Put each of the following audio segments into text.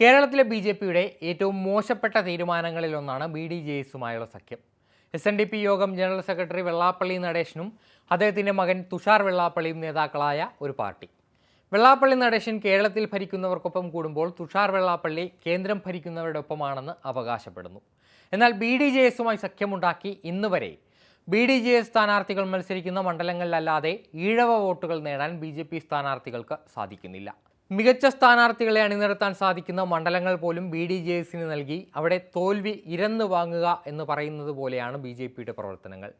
കേരളത്തിലെ B J പിയുടെ ഏറ്റവും മോശപ്പെട്ട തീരുമാനങ്ങളിലൊന്നാണ് ബി ഡി ജെ എസുമായുള്ള സഖ്യം. എസ് എൻ ഡി പി യോഗം ജനറൽ സെക്രട്ടറി വെള്ളാപ്പള്ളി നടേശനും അദ്ദേഹത്തിന്റെ മകൻ തുഷാർ വെള്ളാപ്പള്ളിയും നേതാക്കളായ ഒരു പാർട്ടി. വെള്ളാപ്പള്ളി നടേശൻ കേരളത്തിൽ ഭരിക്കുന്നവർക്കൊപ്പം കൂടുമ്പോൾ തുഷാർ വെള്ളാപ്പള്ളി കേന്ദ്രം ഭരിക്കുന്നവരുടെ ഒപ്പമാണെന്ന് അവകാശപ്പെടുന്നു. എന്നാൽ ബി ഡി ജെ എസുമായി സഖ്യമുണ്ടാക്കി ഇന്ന് വരെ ബി ഡി ജെ എസ് സ്ഥാനാർത്ഥികൾ മത്സരിക്കുന്ന മണ്ഡലങ്ങളിലല്ലാതെ ഈഴവ വോട്ടുകൾ നേടാൻ ബി ജെ പി സ്ഥാനാർത്ഥികൾക്ക് സാധിക്കുന്നില്ല. മികച്ച സ്ഥാനാർത്ഥികളെ അണിനിരത്താൻ സാധിക്കുന്ന മണ്ഡലങ്ങൾ പോലും ബി ഡി ജെ എസിന് നൽകി അവിടെ തോൽവി ഇരന്നു വാങ്ങുക എന്ന് പറയുന്നത് പോലെയാണ് ബി ജെ പിയുടെ പ്രവർത്തനങ്ങൾ.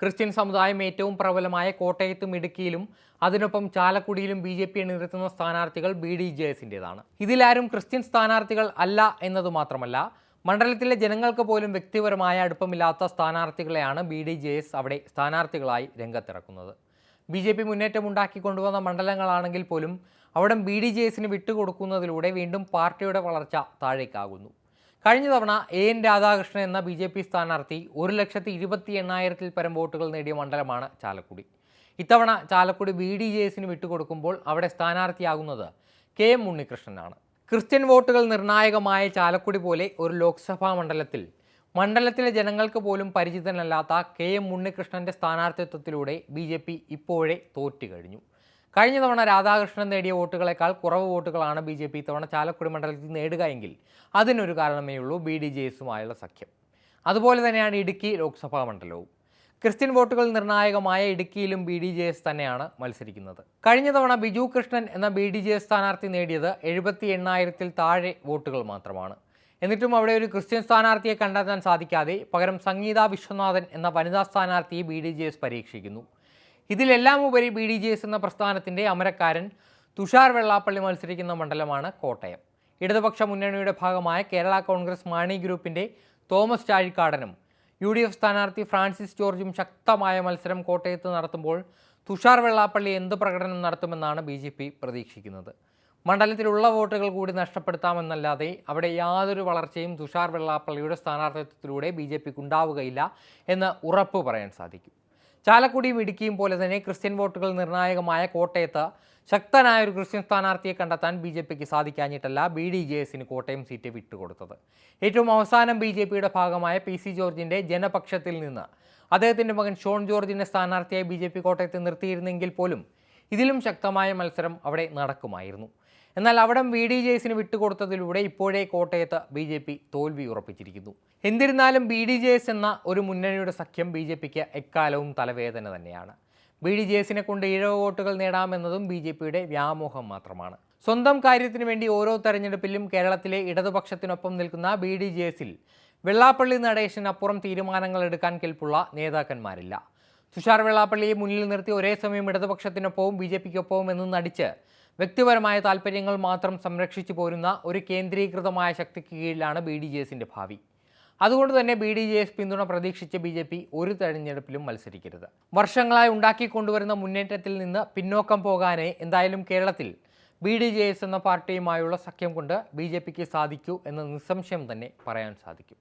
ക്രിസ്ത്യൻ സമുദായം ഏറ്റവും പ്രബലമായ കോട്ടയത്തും ഇടുക്കിയിലും അതിനൊപ്പം ചാലക്കുടിയിലും ബി ജെ പി അണിനിരത്തുന്ന സ്ഥാനാർത്ഥികൾ ബി ഡി ജെ എസിന്റെതാണ് ഇതിലാരും ക്രിസ്ത്യൻ സ്ഥാനാർത്ഥികൾ അല്ല എന്നത് മാത്രമല്ല മണ്ഡലത്തിലെ ജനങ്ങൾക്ക് പോലും വ്യക്തിപരമായ അടുപ്പമില്ലാത്ത സ്ഥാനാർത്ഥികളെയാണ് ബി ഡി ജെ എസ് അവിടെ സ്ഥാനാർത്ഥികളായി രംഗത്തിറക്കുന്നത്. ബി ജെ പി മുന്നേറ്റം കൊണ്ടുവന്ന മണ്ഡലങ്ങളാണെങ്കിൽ പോലും അവിടെ ബി ഡി ജെ എസിന് വിട്ടുകൊടുക്കുന്നതിലൂടെ വീണ്ടും പാർട്ടിയുടെ വളർച്ച താഴേക്കാകുന്നു. കഴിഞ്ഞ തവണ എ എൻ രാധാകൃഷ്ണൻ എന്ന ബി ജെ പി സ്ഥാനാർത്ഥി ഒരു ലക്ഷത്തി ഇരുപത്തി എണ്ണായിരത്തിൽ പരം വോട്ടുകൾ നേടിയ മണ്ഡലമാണ് ചാലക്കുടി. ഇത്തവണ ചാലക്കുടി ബി ഡി ജെ എസിന് വിട്ടുകൊടുക്കുമ്പോൾ അവിടെ സ്ഥാനാർത്ഥിയാകുന്നത് കെ എം ഉണ്ണികൃഷ്ണനാണ്. ക്രിസ്ത്യൻ വോട്ടുകൾ നിർണായകമായ ചാലക്കുടി പോലെ ഒരു ലോക്സഭാ മണ്ഡലത്തിൽ മണ്ഡലത്തിലെ ജനങ്ങൾക്ക് പോലും പരിചിതനല്ലാത്ത കെ എം ഉണ്ണികൃഷ്ണന്റെ സ്ഥാനാർത്ഥിത്വത്തിലൂടെ ബി ജെ പി ഇപ്പോഴേ തോറ്റു കഴിഞ്ഞു. കഴിഞ്ഞ തവണ രാധാകൃഷ്ണൻ നേടിയ വോട്ടുകളെക്കാൾ കുറവ് വോട്ടുകളാണ് ബി ജെ പി ഇത്തവണ ചാലക്കുടി മണ്ഡലത്തിൽ നേടുക എങ്കിൽ അതിനൊരു കാരണമേ ഉള്ളൂ ബി ഡി ജെ എസുമായുള്ള സഖ്യം. അതുപോലെ തന്നെയാണ് ഇടുക്കി ലോക്സഭാ മണ്ഡലവും. ക്രിസ്ത്യൻ വോട്ടുകൾ നിർണായകമായ ഇടുക്കിയിലും ബി ഡി ജെ എസ് തന്നെയാണ് മത്സരിക്കുന്നത്. കഴിഞ്ഞ തവണ ബിജു കൃഷ്ണൻ എന്ന ബി ഡി ജെ എസ് സ്ഥാനാർത്ഥി നേടിയത് എഴുപത്തി എണ്ണായിരത്തിൽ താഴെ വോട്ടുകൾ മാത്രമാണ്. എന്നിട്ടും അവിടെ ഒരു ക്രിസ്ത്യൻ സ്ഥാനാർത്ഥിയെ കണ്ടെത്താൻ സാധിക്കാതെ പകരം സംഗീത വിശ്വനാഥൻ എന്ന വനിതാ സ്ഥാനാർത്ഥിയെ ബി ഡി ജെ എസ് പരീക്ഷിക്കുന്നു. ഇതിലെല്ലാം ഉപരി ബി ഡി എസ് എന്ന പ്രസ്ഥാനത്തിന്റെ അമരക്കാരൻ തുഷാർ വെള്ളാപ്പള്ളി മത്സരിക്കുന്ന മണ്ഡലമാണ് കോട്ടയം. ഇടതുപക്ഷ മുന്നണിയുടെ ഭാഗമായ കേരള കോൺഗ്രസ് മാണി ഗ്രൂപ്പിന്റെ തോമസ് ചാഴിക്കാടനും യു ഡി എഫ് സ്ഥാനാർത്ഥി ഫ്രാൻസിസ് ജോർജും ശക്തമായ മത്സരം കോട്ടയത്ത് നടത്തുമ്പോൾ തുഷാർ വെള്ളാപ്പള്ളി എന്ത് പ്രകടനം നടത്തുമെന്നാണ് ബി പ്രതീക്ഷിക്കുന്നത്. മണ്ഡലത്തിലുള്ള വോട്ടുകൾ കൂടി നഷ്ടപ്പെടുത്താമെന്നല്ലാതെ അവിടെ യാതൊരു വളർച്ചയും തുഷാർ വെള്ളാപ്പള്ളിയുടെ സ്ഥാനാർത്ഥിത്വത്തിലൂടെ ബി ജെ പിക്ക് ഉണ്ടാവുകയില്ല എന്ന് ഉറപ്പ് പറയാൻ സാധിക്കും. ചാലക്കുടിയും ഇടുക്കിയും പോലെ തന്നെ ക്രിസ്ത്യൻ വോട്ടുകൾ നിർണായകമായ കോട്ടയത്ത് ശക്തനായ ഒരു ക്രിസ്ത്യൻ സ്ഥാനാർത്ഥിയെ കണ്ടെത്താൻ ബി ജെ പിക്ക് സാധിക്കാഞ്ഞിട്ടല്ല ബി ഡി ജെ എസിന് കോട്ടയം സീറ്റ് വിട്ടുകൊടുത്തത്. ഏറ്റവും അവസാനം ബി ജെ പിയുടെ ഭാഗമായ പി സി ജോർജിന്റെ ജനപക്ഷത്തിൽ നിന്ന് അദ്ദേഹത്തിന്റെ മകൻ ഷോൺ ജോർജിനെ സ്ഥാനാർത്ഥിയായി ബി ജെ പി കോട്ടയത്ത് നിർത്തിയിരുന്നെങ്കിൽ പോലും ഇതിലും ശക്തമായ മത്സരം അവിടെ നടക്കുമായിരുന്നു. എന്നാൽ അവിടം വി ഡി ജെ എസിന് വിട്ടുകൊടുത്തതിലൂടെ ഇപ്പോഴേ കോട്ടയത്ത് ബി ജെ പി തോൽവി ഉറപ്പിച്ചിരിക്കുന്നു. എന്നിരുന്നാലും ബി ഡി ജെ എസ് എന്ന ഒരു മുന്നണിയുടെ സഖ്യം ബി ജെ പിക്ക് എക്കാലവും തലവേദന തന്നെയാണ്. ബി ഡി ജെ എസിനെ കൊണ്ട് ഇഴവ് വോട്ടുകൾ നേടാമെന്നതും ബി ജെ പിയുടെ വ്യാമോഹം മാത്രമാണ്. സ്വന്തം കാര്യത്തിന് വേണ്ടി ഓരോ തെരഞ്ഞെടുപ്പിലും കേരളത്തിലെ ഇടതുപക്ഷത്തിനൊപ്പം നിൽക്കുന്ന ബി ഡി ജെ എസിൽ വെള്ളാപ്പള്ളി നടേശനപ്പുറം തീരുമാനങ്ങൾ എടുക്കാൻ കെൽപ്പുള്ള നേതാക്കന്മാരില്ല. തുഷാർ വെള്ളാപ്പള്ളിയെ മുന്നിൽ നിർത്തി ഒരേ സമയം ഇടതുപക്ഷത്തിനൊപ്പവും ബി ജെ പിക്കൊപ്പവും എന്ന് നടിച്ച് വ്യക്തിപരമായ താല്പര്യങ്ങൾ മാത്രം സംരക്ഷിച്ചു പോരുന്ന ഒരു കേന്ദ്രീകൃതമായ ശക്തിക്ക് കീഴിലാണ് ബി ഡി ജെ എസിന്റെ ഭാവി. അതുകൊണ്ട് തന്നെ ബി ഡി ജെ എസ് പിന്തുണ പ്രതീക്ഷിച്ച് ബി ജെ പി ഒരു തെരഞ്ഞെടുപ്പിലും മത്സരിക്കരുത്. വർഷങ്ങളായി ഉണ്ടാക്കിക്കൊണ്ടുവരുന്ന മുന്നേറ്റത്തിൽ നിന്ന് പിന്നോക്കം പോകാനേ എന്തായാലും കേരളത്തിൽ ബി ഡി ജെ എസ് എന്ന പാർട്ടിയുമായുള്ള സഖ്യം കൊണ്ട് ബി ജെ പിക്ക് സാധിക്കൂ എന്ന് നിസ്സംശയം തന്നെ പറയാൻ സാധിക്കും.